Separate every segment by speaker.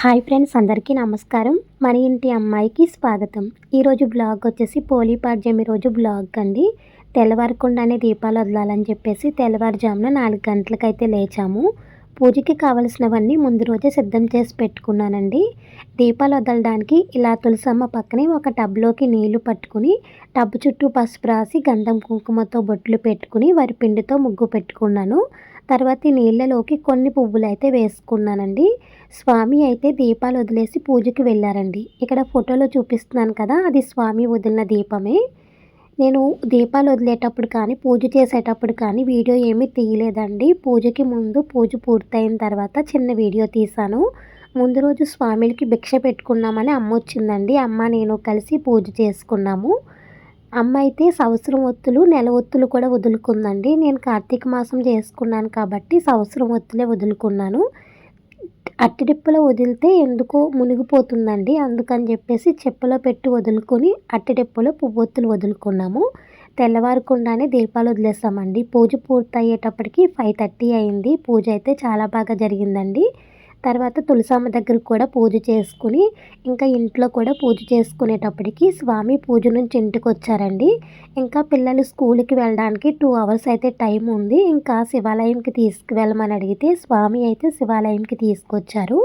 Speaker 1: Hi friends అందరికీ నమస్కారం. మన ఇంటి అమ్మాయికి స్వాగతం. ఈరోజు బ్లాగ్ వచ్చేసి పోలీపాడ్యమి రోజు బ్లాగ్ అండి. తెల్లవారకుండానే దీపాలు వదలాలని చెప్పేసి తెల్లవారుజామున నాలుగు గంటలకైతే లేచాము. పూజకి కావలసినవన్నీ ముందు రోజే సిద్ధం చేసి పెట్టుకున్నానండి. దీపాలు వదలడానికి ఇలా తులసమ్మ పక్కనే ఒక టబ్లోకి నీళ్ళు పట్టుకుని టబ్ చుట్టూ పసుపు రాసి గంధం కుంకుమతో బొట్లు పెట్టుకుని వరి పిండితో ముగ్గు పెట్టుకున్నాను. తర్వాత ఈ నీళ్ళలోకి కొన్ని పువ్వులు అయితే వేసుకున్నానండి. స్వామి అయితే దీపాలు వదిలేసి పూజకి వెళ్ళారండి. ఇక్కడ ఫోటోలో చూపిస్తున్నాను కదా అది స్వామి వదిలిన దీపమే. నేను దీపాలు వదిలేటప్పుడు కానీ పూజ చేసేటప్పుడు కానీ వీడియో ఏమీ తీయలేదండి. పూజకి ముందు పూజ పూర్తయిన తర్వాత చిన్న వీడియో తీశాను. ముందు రోజు స్వామికి భిక్ష పెట్టుకున్నామని అమ్మ వచ్చిందండి. అమ్మ నేను కలిసి పూజ చేసుకున్నాము. అమ్మ అయితే సంవత్సరం ఒత్తులు నెల ఒత్తులు కూడా వదులుకుందండి. నేను కార్తీక మాసం చేసుకున్నాను కాబట్టి సంవత్సరం ఒత్తులే వదులుకున్నాను. అట్టిడిప్పలో వదిలితే ఎందుకో మునిగిపోతుందండి. అందుకని చెప్పేసి చెప్పులో పెట్టి వదులుకొని అట్టిడిప్పలో పువ్వొత్తులు వదులుకున్నాము. తెల్లవారకుండానే దీపాలు వదిలేస్తామండి పూజ పూర్తయ్యేటప్పటికి ఫైవ్ థర్టీ అయింది. పూజ అయితే చాలా బాగా జరిగిందండి. తర్వాత తులసమ్మ దగ్గరకు కూడా పూజ చేసుకుని ఇంకా ఇంట్లో కూడా పూజ చేసుకునేటప్పటికి స్వామి పూజ నుంచి ఇంటికి వచ్చారండి ఇంకా పిల్లలు స్కూల్కి వెళ్ళడానికి టూ అవర్స్ అయితే టైం ఉంది. ఇంకా శివాలయంకి తీసుకువెళ్ళమని అడిగితే స్వామి అయితే శివాలయంకి తీసుకొచ్చారు.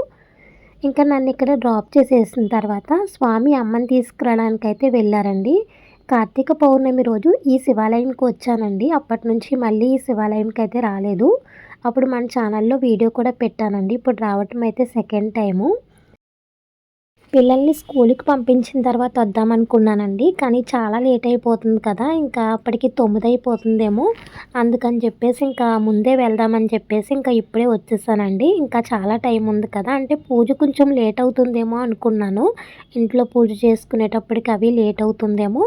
Speaker 1: ఇంకా నన్ను ఇక్కడ డ్రాప్ చేసేసిన తర్వాత స్వామి అమ్మని తీసుకురావడానికి అయితే వెళ్ళారండి. కార్తీక పౌర్ణమి రోజు ఈ శివాలయంకి వచ్చానండి. అప్పటి నుంచి మళ్ళీ ఈ శివాలయంకి అయితే రాలేదు. అప్పుడు మన ఛానల్లో వీడియో కూడా పెట్టానండి. ఇప్పుడు రావటం అయితే సెకండ్ టైము పిల్లల్ని స్కూల్కి పంపించిన తర్వాత వద్దామనుకున్నానండి కానీ చాలా లేట్ అయిపోతుంది కదా ఇంకా అప్పటికి తొమ్మిది అయిపోతుందేమో. అందుకని చెప్పేసి ఇంకా ముందే వెళ్దామని చెప్పేసి ఇంకా ఇప్పుడే వచ్చేసానండి. ఇంకా చాలా టైం ఉంది కదా అంటే పూజ కొంచెం లేట్ అవుతుందేమో అనుకున్నాను. ఇంట్లో పూజ చేసుకునేటప్పటికి అవి లేట్ అవుతుందేమో.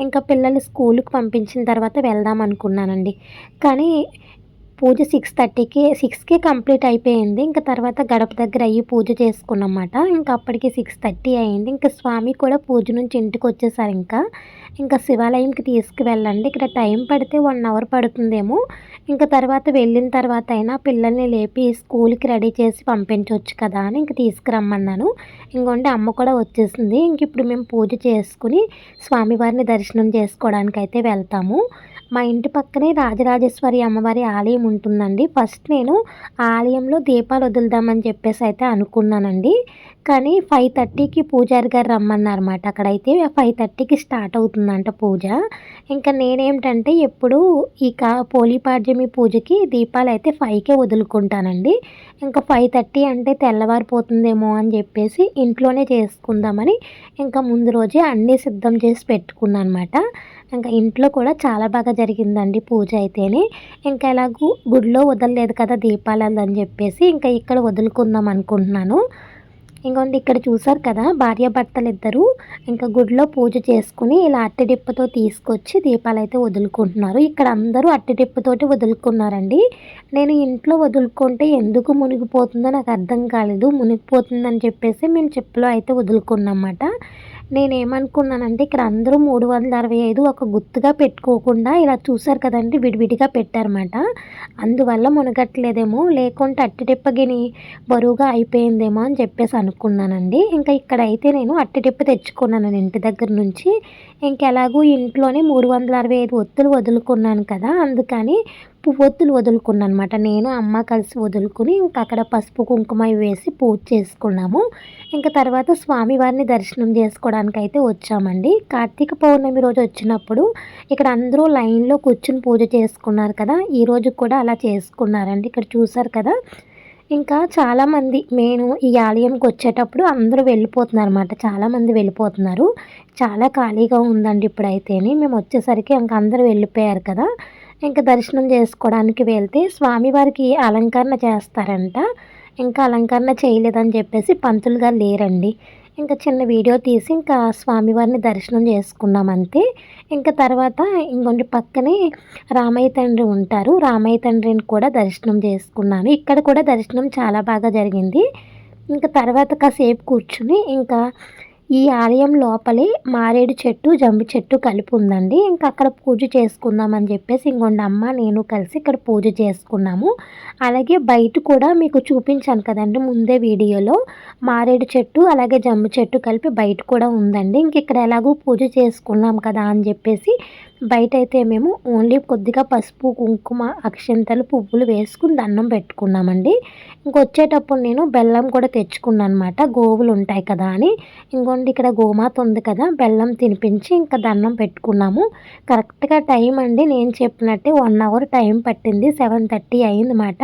Speaker 1: ఇంకా పిల్లలు స్కూల్కి పంపించిన తర్వాత వెళ్దాం అనుకున్నానండి. కానీ పూజ సిక్స్ థర్టీకి సిక్స్కి కంప్లీట్ అయిపోయింది. ఇంకా తర్వాత గడప దగ్గర అయ్యి పూజ చేసుకున్నమాట. ఇంకా అప్పటికి సిక్స్ థర్టీ అయింది. ఇంకా స్వామి కూడా పూజ నుంచి ఇంటికి వచ్చేసారు ఇంకా. ఇంకా శివాలయంకి తీసుకువెళ్ళండి. ఇక్కడ టైం పడితే వన్ అవర్ పడుతుందేమో. ఇంకా తర్వాత వెళ్ళిన తర్వాత అయినా పిల్లల్ని లేపి స్కూల్కి రెడీ చేసి పంపించవచ్చు కదా అని ఇంక తీసుకురమ్మన్నాను. ఇంకొంటే అమ్మ కూడా వచ్చేసింది. ఇంక ఇప్పుడు మేము పూజ చేసుకుని స్వామివారిని దర్శనం చేసుకోవడానికి అయితే వెళ్తాము. మా ఇంటి పక్కనే రాజరాజేశ్వరి అమ్మవారి ఆలయం ఉంటుందండి. ఫస్ట్ నేను ఆలయంలో దీపాలు వదులుదామని చెప్పేసి అయితే అనుకున్నానండి. కానీ ఫైవ్ థర్టీకి పూజారి గారు రమ్మన్నారన్నమాట. అక్కడైతే ఫైవ్ థర్టీకి స్టార్ట్ అవుతుందంట పూజ. ఇంకా నేనేమిటంటే ఎప్పుడు ఈ కా పోలిపాడ్యమి పూజకి దీపాలు అయితే ఫైవ్కే వదులుకుంటానండి. ఇంకా ఫైవ్ థర్టీ అంటే తెల్లవారిపోతుందేమో అని చెప్పేసి ఇంట్లోనే చేసుకుందామని ఇంకా ముందు రోజే అన్నీ సిద్ధం చేసి పెట్టుకున్నాను అనమాట ఇంకా ఇంట్లో కూడా చాలా బాగా జరిగిందండి పూజ అయితేనే. ఇంకా ఎలాగూ గుడిలో వదలలేదు కదా దీపాలు అని చెప్పేసి ఇంకా ఇక్కడ వదులుకుందాం అనుకుంటున్నాను. ఇంకోండి ఇక్కడ చూసారు కదా భార్యాభర్తలు ఇద్దరు ఇంకా గుడిలో పూజ చేసుకుని ఇలా అట్టిడిప్పతో తీసుకొచ్చి దీపాలు అయితే వదులుకుంటున్నారు. ఇక్కడ అందరూ అట్టిడిప్పతోటి వదులుకున్నారండి. నేను ఇంట్లో వదులుకుంటే ఎందుకు మునిగిపోతుందో నాకు అర్థం కాలేదు. మునిగిపోతుందని చెప్పేసి మేము చెప్పులో అయితే వదులుకున్నమాట నేనేమనుకున్నానంటే ఇక్కడ అందరూ మూడు వందల అరవై ఐదు ఒక గుర్తుగా పెట్టుకోకుండా ఇలా చూసారు కదండి విడివిడిగా పెట్టారన్నమాట. అందువల్ల మునగట్లేదేమో లేకుంటే అట్టిటిప్పగిని బరువుగా అయిపోయిందేమో అని చెప్పేసి అనుకున్నానండి. ఇంకా ఇక్కడైతే నేను అట్టిటిప్ప తెచ్చుకున్నాను ఇంటి దగ్గర నుంచి. ఇంకెలాగూ ఇంట్లోనే మూడు వందల అరవై ఐదు ఒత్తులు వదులుకున్నాను కదా అందుకని పువ్వొత్తులు వదులుకున్నాను అనమాట నేను అమ్మ కలిసి వదులుకుని ఇంకా అక్కడ పసుపు కుంకుమ వేసి పూజ చేసుకున్నాము. ఇంకా తర్వాత స్వామివారిని దర్శనం చేసుకోవడానికి అయితే వచ్చామండి. కార్తీక పౌర్ణమి రోజు వచ్చినప్పుడు ఇక్కడ అందరూ లైన్లో కూర్చుని పూజ చేసుకున్నారు కదా. ఈరోజు కూడా అలా చేసుకున్నారండి. ఇక్కడ చూసారు కదా. ఇంకా చాలామంది నేను ఈ ఆలయంకి వచ్చేటప్పుడు అందరూ వెళ్ళిపోతున్నారు అనమాట చాలామంది వెళ్ళిపోతున్నారు. చాలా ఖాళీగా ఉందండి ఇప్పుడైతేనే. మేము వచ్చేసరికి ఇంకా అందరూ వెళ్ళిపోయారు కదా. ఇంకా దర్శనం చేసుకోవడానికి వెళ్తే స్వామివారికి అలంకరణ చేస్తారంట. ఇంకా అలంకరణ చేయలేదని చెప్పేసి పంతులుగా లేరండి. ఇంకా చిన్న వీడియో తీసి ఇంకా స్వామివారిని దర్శనం చేసుకున్నాం అంతే ఇంకా తర్వాత ఇంకొంటి పక్కనే రామయ్య తండ్రి ఉంటారు. రామయ్య తండ్రిని కూడా దర్శనం చేసుకున్నాను. ఇక్కడ కూడా దర్శనం చాలా బాగా జరిగింది. ఇంకా తర్వాత కాసేపు కూర్చుని ఇంకా ఈ ఆలయం లోపలే మారేడు చెట్టు జంబి చెట్టు కలిపి ఉందండి. ఇంకా అక్కడ పూజ చేసుకుందామని చెప్పేసి ఇంకొండ అమ్మ నేను కలిసి ఇక్కడ పూజ చేసుకున్నాము. అలాగే బయట కూడా మీకు చూపించాను కదండి ముందే వీడియోలో. మారేడు చెట్టు అలాగే జంబు చెట్టు కలిపి బయట కూడా ఉందండి. ఇంక ఇక్కడ ఎలాగో పూజ చేసుకున్నాం కదా అని చెప్పేసి బయట అయితే మేము ఓన్లీ కొద్దిగా పసుపు కుంకుమ అక్షంతలు పువ్వులు వేసుకుని దండం పెట్టుకున్నామండి. ఇంకొచ్చేటప్పుడు నేను బెల్లం కూడా తెచ్చుకున్నాను అనమాట గోవులు ఉంటాయి కదా అని. ఇంకోండి ఇక్కడ గోమాత ఉంది కదా బెల్లం తినిపించి ఇంకా దండం పెట్టుకున్నాము. కరెక్ట్గా టైం అండి. నేను చెప్పినట్టే వన్ అవర్ టైం పట్టింది. సెవెన్ థర్టీ అయిందన్నమాట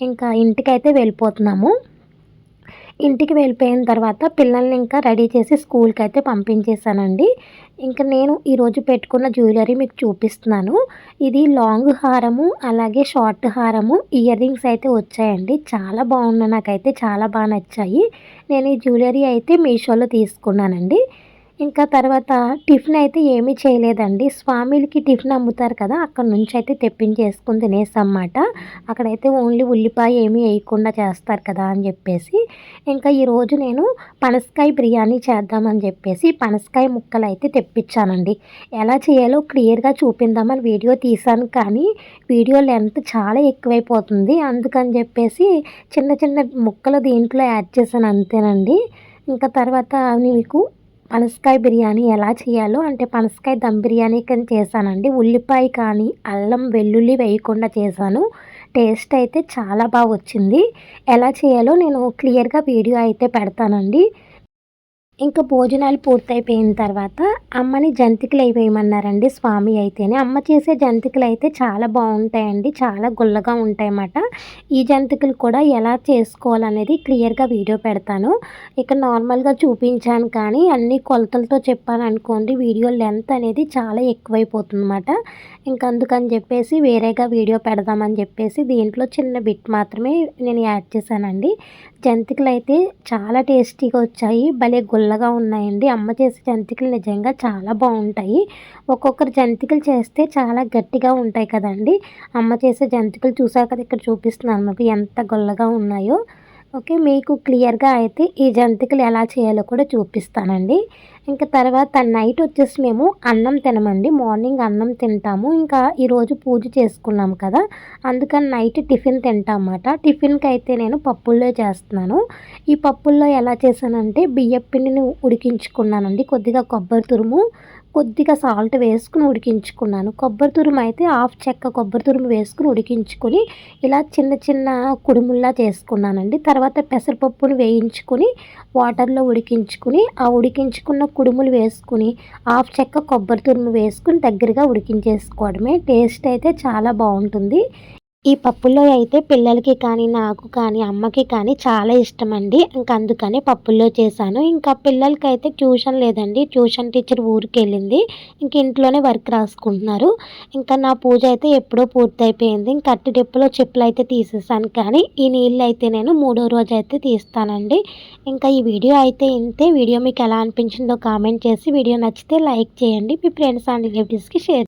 Speaker 1: ఇంకా ఇంటికైతే వెళ్ళిపోతున్నాము. ఇంటికి వెళ్ళిపోయిన తర్వాత పిల్లల్ని ఇంకా రెడీ చేసి స్కూల్కి అయితే పంపించేశానండి. ఇంకా నేను ఈరోజు పెట్టుకున్న జ్యువెలరీ మీకు చూపిస్తున్నాను. ఇది లాంగ్ హారము అలాగే షార్ట్ హారము ఇయర్ రింగ్స్ అయితే వచ్చాయండి. చాలా బాగున్నాయి నాకైతే చాలా బాగా నచ్చాయి. నేను ఈ జ్యువెలరీ అయితే మీషోలో తీసుకున్నానండి. ఇంకా తర్వాత టిఫిన్ అయితే ఏమీ చేయలేదండి. స్వామిలకి టిఫిన్ అమ్ముతారు కదా అక్కడ నుంచి అయితే తెప్పించేసుకుని తినేసన్నమాట. అక్కడైతే ఓన్లీ ఉల్లిపాయ ఏమీ వేయకుండా చేస్తారు కదా అని చెప్పేసి. ఇంకా ఈరోజు నేను పనసకాయ బిర్యానీ చేద్దామని చెప్పేసి పనసకాయ ముక్కలు అయితే తెప్పించానండి. ఎలా చేయాలో క్లియర్గా చూపిందామని వీడియో తీశాను కానీ వీడియో లెంత్ చాలా ఎక్కువైపోతుంది. అందుకని చెప్పేసి చిన్న చిన్న ముక్కలు దీంట్లో యాడ్ చేశాను అంతేనండి. ఇంకా తర్వాత మీకు పనసకాయ బిర్యానీ ఎలా చేయాలో అంటే పనసకాయ దమ్ బిర్యానీ కానీ చేశానండి. ఉల్లిపాయ కానీ అల్లం వెల్లుల్లి వేయకుండా చేశాను. టేస్ట్ అయితే చాలా బాగా వచ్చింది. ఎలా చేయాలో నేను క్లియర్గా వీడియో అయితే పెడతానండి. ఇంకా భోజనాలు పూర్తయిపోయిన తర్వాత అమ్మని జంతికలు అయిపోయమన్నారండి స్వామి అయితేనే. అమ్మ చేసే జంతికలు అయితే చాలా బాగుంటాయండి చాలా గుల్లగా ఉంటాయన్నమాట. ఈ జంతికలు కూడా ఎలా చేసుకోవాలనేది క్లియర్గా వీడియో పెడతాను. ఇక నార్మల్గా చూపించాను కానీ అన్ని కొలతలతో చెప్పాను అనుకోండి వీడియో లెంత్ అనేది చాలా ఎక్కువైపోతుంది అనమాట అందుకని చెప్పేసి వేరేగా వీడియో పెడదామని చెప్పేసి దీంట్లో చిన్న బిట్ మాత్రమే నేను యాడ్ చేశానండి. జంతికలు అయితే చాలా టేస్టీగా వచ్చాయి. భలే గుల్లగా ఉన్నాయండి. అమ్మ చేసే జంతికలు నిజంగా చాలా బాగుంటాయి. ఒక్కొక్కరు జంతికలు చేస్తే చాలా గట్టిగా ఉంటాయి కదండి. అమ్మ చేసే జంతికలు చూసారు కదా ఇక్కడ చూపిస్తున్నాను మీకు ఎంత గుల్లగా ఉన్నాయో. ఓకే మీకు క్లియర్గా అయితే ఈ జంతికలు ఎలా చేయాలో కూడా చూపిస్తానండి. ఇంకా తర్వాత నైట్ వచ్చేసి మేము అన్నం తినమండి. మార్నింగ్ అన్నం తింటాము. ఇంకా ఈరోజు పూజ చేసుకున్నాం కదా అందుకని నైట్ టిఫిన్ తింటామన్నమాట. టిఫిన్కి అయితే నేను పప్పుల్లో చేస్తున్నాను. ఈ పప్పుల్లో ఎలా చేశానంటే బియ్యపిండిని ఉడికించుకున్నానండి. కొద్దిగా కొబ్బరి తురుము కొద్దిగా సాల్ట్ వేసుకుని ఉడికించుకున్నాను. కొబ్బరి తురుము అయితే హాఫ్ చెక్క కొబ్బరి తురుము వేసుకుని ఉడికించుకొని ఇలా చిన్న చిన్న కుడుముల్లా చేసుకున్నానండి. తర్వాత పెసరపప్పును వేయించుకొని వాటర్లో ఉడికించుకుని ఆ ఉడికించుకున్న కుడుములు వేసుకుని హాఫ్ చెక్క కొబ్బరి తురుము వేసుకుని దగ్గరగా ఉడికించేసుకోవడమే. టేస్ట్ అయితే చాలా బాగుంటుంది. ఈ పప్పుల్లో అయితే పిల్లలకి కానీ నాకు కానీ అమ్మకి కానీ చాలా ఇష్టం అండి ఇంకా అందుకనే పప్పుల్లో చేశాను. ఇంకా పిల్లలకి అయితే ట్యూషన్ లేదండి. ట్యూషన్ టీచర్ ఊరికి వెళ్ళింది ఇంక ఇంట్లోనే వర్క్ రాసుకుంటున్నారు. ఇంకా నా పూజ అయితే ఎప్పుడో పూర్తయిపోయింది. ఇంకా అట్టి డిప్పులో చెప్పులు అయితే తీసేసాను. కానీ ఈ నీళ్ళు అయితే నేను మూడో రోజు అయితే తీస్తానండి. ఇంకా ఈ వీడియో అయితే ఇంతే. వీడియో మీకు ఎలా అనిపించిందో కామెంట్ చేసి వీడియో నచ్చితే లైక్ చేయండి. మీ ఫ్రెండ్స్ అండ్ రిలేటివ్స్కి షేర్